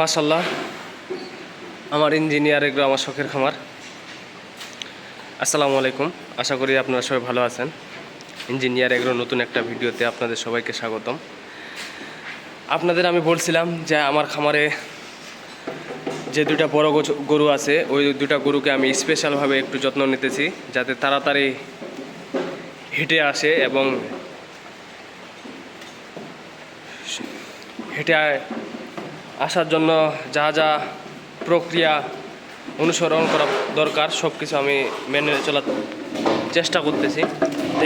মাশাল্লাহ আমার ইঞ্জিনিয়ার এগুলো আমার শখের খামার। আসসালামু আলাইকুম, আশা করি আপনারা সবাই ভালো আছেন। ইঞ্জিনিয়ার এগুলো নতুন একটা ভিডিওতে আপনাদের সবাইকে স্বাগতম। আপনাদের আমি বলছিলাম যে আমার খামারে যে দুটা বড় গরু আছে, ওই দুটা গরুকে আমি স্পেশালভাবে একটু যত্ন নিতেছি যাতে তাড়াতাড়ি হেঁটে আসে এবং হেঁটে আসার জন্য যা যা প্রক্রিয়া অনুসরণ করা দরকার সব কিছু আমি মেনে চলার চেষ্টা করতেছি।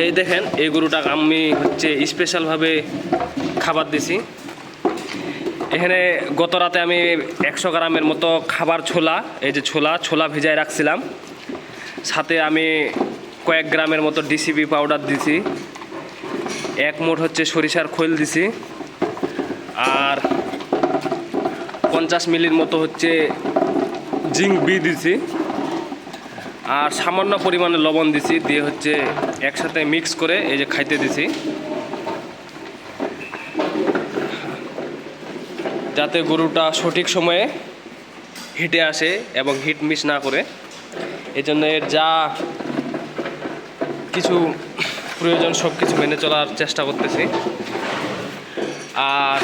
এই দেখেন, এই গরুটা আমি হচ্ছে স্পেশালভাবে খাবার দিছি। এখানে গত রাতে আমি একশো গ্রামের মতো খাবার ছোলা, এই যে ছোলা ছোলা ভিজায় রাখছিলাম। সাথে আমি কয়েক গ্রামের মতো ডিসিবি পাউডার দিছি। এক মোট হচ্ছে সরিষার খৈল দিছি। আর পঞ্চাশ মিলির মতো হচ্ছে জিঙ্ক বি দিছি। আর সামান্য পরিমাণে লবণ দিছি, দিয়ে হচ্ছে একসাথে মিক্স করে এই যে খাইতে দিছি। যাতে গরুটা সঠিক সময়ে হিটে আসে এবং হিট মিস না করে। এই জন্য এর যা কিছু প্রয়োজন সব কিছু মেনে চলার চেষ্টা করতেছি। আর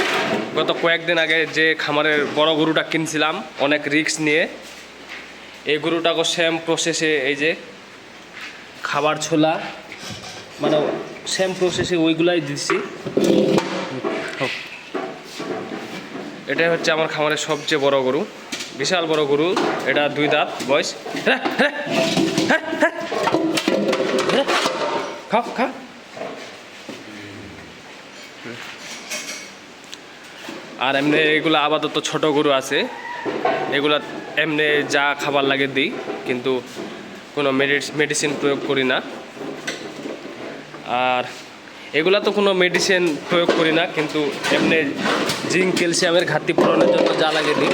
গত কয়েকদিন আগে যে খামারের বড় গরুটা কিনছিলাম অনেক রিস্ক নিয়ে এই গরুটাকে সেম প্রসেসে এই যে খাবার ছোলা মানে সেম প্রসেসে ওইগুলাই দিচ্ছি এটাই হচ্ছে আমার খামারের সবচেয়ে বড় গরু বিশাল বড় গরু এটা দুই দাঁত বয়স। হ্যাঁ, খাও খা আর এমনি এগুলো আপাতত ছোট গরু আছে। এগুলা এমনি যা খাবার লাগে দিই, কিন্তু কোনো মেডিসিন প্রয়োগ করি না। আর এগুলা তো কোনো মেডিসিন প্রয়োগ করি না, কিন্তু এমনি জিঙ্ক, ক্যালসিয়ামের ঘাটতি পূরণের জন্য যা লাগে দিই।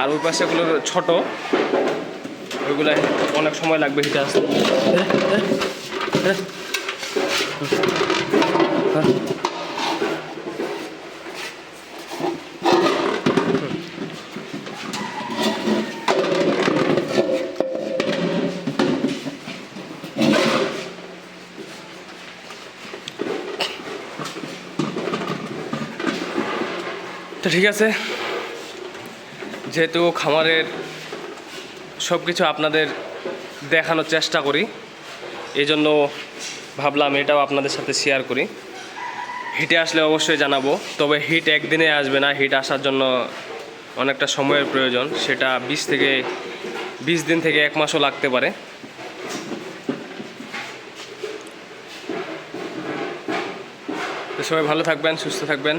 আর ওই পাশে পাশেগুলো ছোট, ওইগুলা অনেক সময় লাগবে হিটে আসতে। তো ঠিক আছে। যেহেতু খামারের সব কিছু আপনাদের দেখানোর চেষ্টা করি এই জন্য ভাবলাম এটাও আপনাদের সাথে শেয়ার করি। হিটে আসলে অবশ্যই জানাব, তবে হিট একদিনে আসবে না হিট আসার জন্য অনেকটা সময়ের প্রয়োজন, সেটা বিশ থেকে বিশ দিন থেকে এক মাসও লাগতে পারে। সবাই ভালো থাকবেন, সুস্থ থাকবেন।